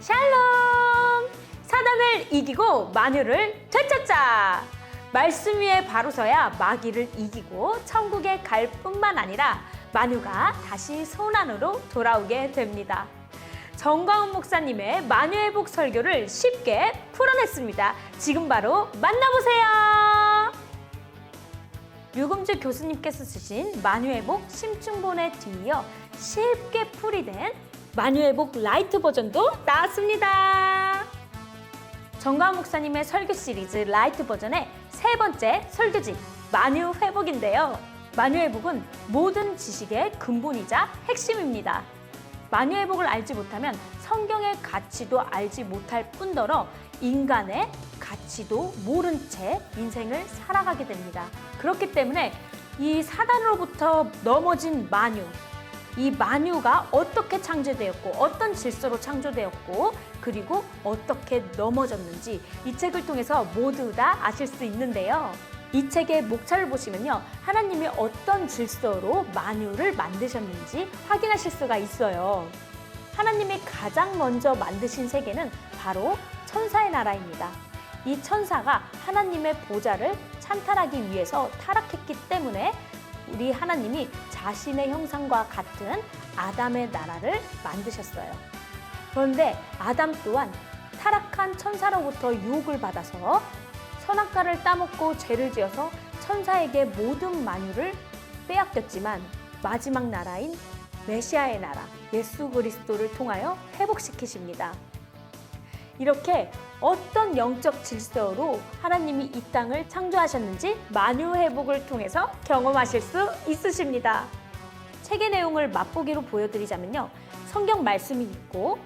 샬롬! 사단을 이기고 마녀를 되찾자! 말씀 위에 바로 서야 마귀를 이기고 천국에 갈 뿐만 아니라 마녀가 다시 손안으로 돌아오게 됩니다. 정광훈 목사님의 마녀회복 설교를 쉽게 풀어냈습니다. 지금 바로 만나보세요! 류금주 교수님께서 쓰신 마녀회복 심층본에 뒤이어 쉽게 풀이된 마녀회복 라이트 버전도 나왔습니다. 정광 목사님의 설교 시리즈 라이트 버전의 세 번째 설교집 마녀 회복인데요. 마녀 회복은 모든 지식의 근본이자 핵심입니다. 마녀 회복을 알지 못하면 성경의 가치도 알지 못할 뿐더러 인간의 가치도 모른 채 인생을 살아가게 됩니다. 그렇기 때문에 이 사단으로부터 넘어진 마녀, 이 마녀가 어떻게 창조되었고 어떤 질서로 창조되었고 그리고 어떻게 넘어졌는지 이 책을 통해서 모두 다 아실 수 있는데요. 이 책의 목차를 보시면요. 하나님이 어떤 질서로 마녀를 만드셨는지 확인하실 수가 있어요. 하나님이 가장 먼저 만드신 세계는 바로 천사의 나라입니다. 이 천사가 하나님의 보좌를 찬탈하기 위해서 타락했기 때문에 우리 하나님이 자신의 형상과 같은 아담의 나라를 만드셨어요. 그런데 아담 또한 타락한 천사로부터 유혹을 받아서 선악과를 따먹고 죄를 지어서 천사에게 모든 만유를 빼앗겼지만 마지막 나라인 메시아의 나라 예수 그리스도를 통하여 회복시키십니다. 이렇게 어떤 영적 질서로 하나님이 이 땅을 창조하셨는지 만유 회복을 통해서 경험하실 수 있으십니다. 책의 내용을 맛보기로 보여드리자면요. 성경 말씀이 있고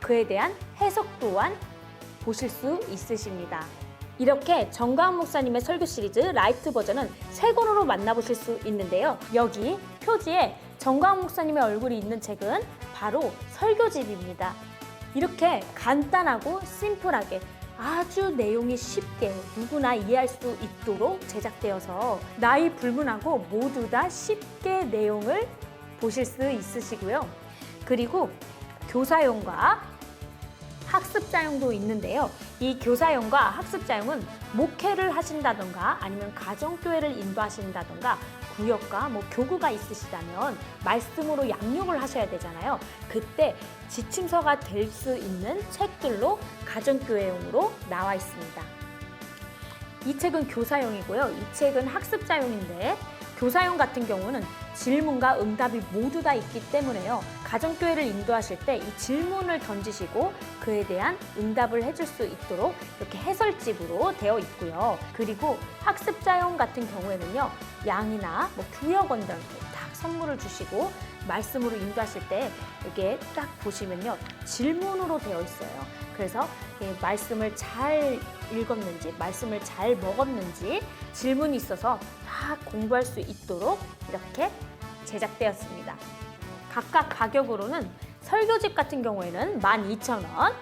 그에 대한 해석 또한 보실 수 있으십니다. 이렇게 정가은 목사님의 설교 시리즈 라이트 버전은 세 권으로 만나보실 수 있는데요. 여기 표지에 정가은 목사님의 얼굴이 있는 책은 바로 설교집입니다. 이렇게 간단하고 심플하게 아주 내용이 쉽게 누구나 이해할 수 있도록 제작되어서 나이 불문하고 모두 다 쉽게 내용을 보실 수 있으시고요. 그리고 교사용과 학습자용도 있는데요. 이 교사용과 학습자용은 목회를 하신다던가 아니면 가정교회를 인도하신다던가 구역과 뭐 교구가 있으시다면 말씀으로 양육을 하셔야 되잖아요. 그때 지침서가 될 수 있는 책들로 가정교회용으로 나와 있습니다. 이 책은 교사용이고요. 이 책은 학습자용인데 교사용 같은 경우는 질문과 응답이 모두 다 있기 때문에요. 가정교회를 인도하실 때 이 질문을 던지시고 그에 대한 응답을 해줄 수 있도록 이렇게 해설집으로 되어 있고요. 그리고 학습자용 같은 경우에는요. 양이나 뭐 구역원들한테 딱 선물을 주시고 말씀으로 인도하실 때 이게 딱 보시면요. 질문으로 되어 있어요. 그래서 예, 말씀을 잘 읽었는지, 말씀을 잘 먹었는지 질문이 있어서 다 공부할 수 있도록 이렇게 제작되었습니다. 각각 가격으로는 설교집 같은 경우에는 12,000원,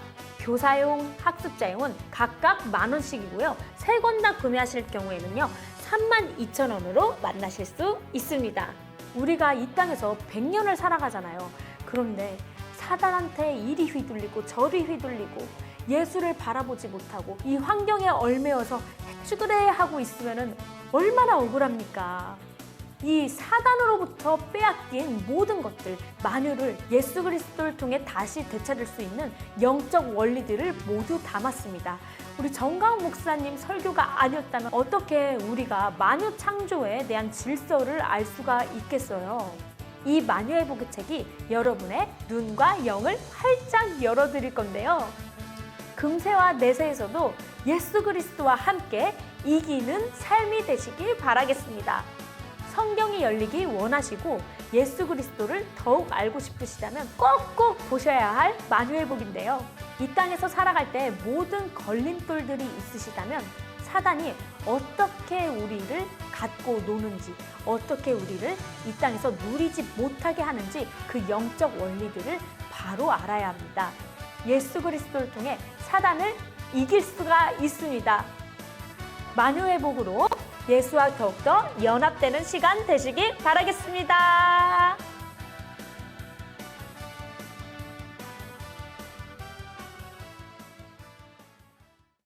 교사용, 학습자용은 각각 만 원씩이고요. 세 권 다 구매하실 경우에는요. 32,000원으로 만나실 수 있습니다. 우리가 이 땅에서 100년을 살아가잖아요. 그런데 사단한테 이리 휘둘리고 저리 휘둘리고 예수를 바라보지 못하고 이 환경에 얽매여서 해주그래 하고 있으면 얼마나 억울합니까? 이 사단으로부터 빼앗긴 모든 것들, 만유를 예수 그리스도를 통해 다시 되찾을 수 있는 영적 원리들을 모두 담았습니다. 우리 정강 목사님 설교가 아니었다면 어떻게 우리가 만유 창조에 대한 질서를 알 수가 있겠어요? 이 마녀의 보기 책이 여러분의 눈과 영을 활짝 열어드릴 건데요. 금세와 내세에서도 예수 그리스도와 함께 이기는 삶이 되시길 바라겠습니다. 성경이 열리기 원하시고 예수 그리스도를 더욱 알고 싶으시다면 꼭꼭 보셔야 할 마녀의 복인데요. 이 땅에서 살아갈 때 모든 걸림돌들이 있으시다면 사단이 어떻게 우리를 갖고 노는지, 어떻게 우리를 이 땅에서 누리지 못하게 하는지 그 영적 원리들을 바로 알아야 합니다. 예수 그리스도를 통해 사단을 이길 수가 있습니다. 마녀의 복으로 예수와 더욱더 연합되는 시간 되시길 바라겠습니다.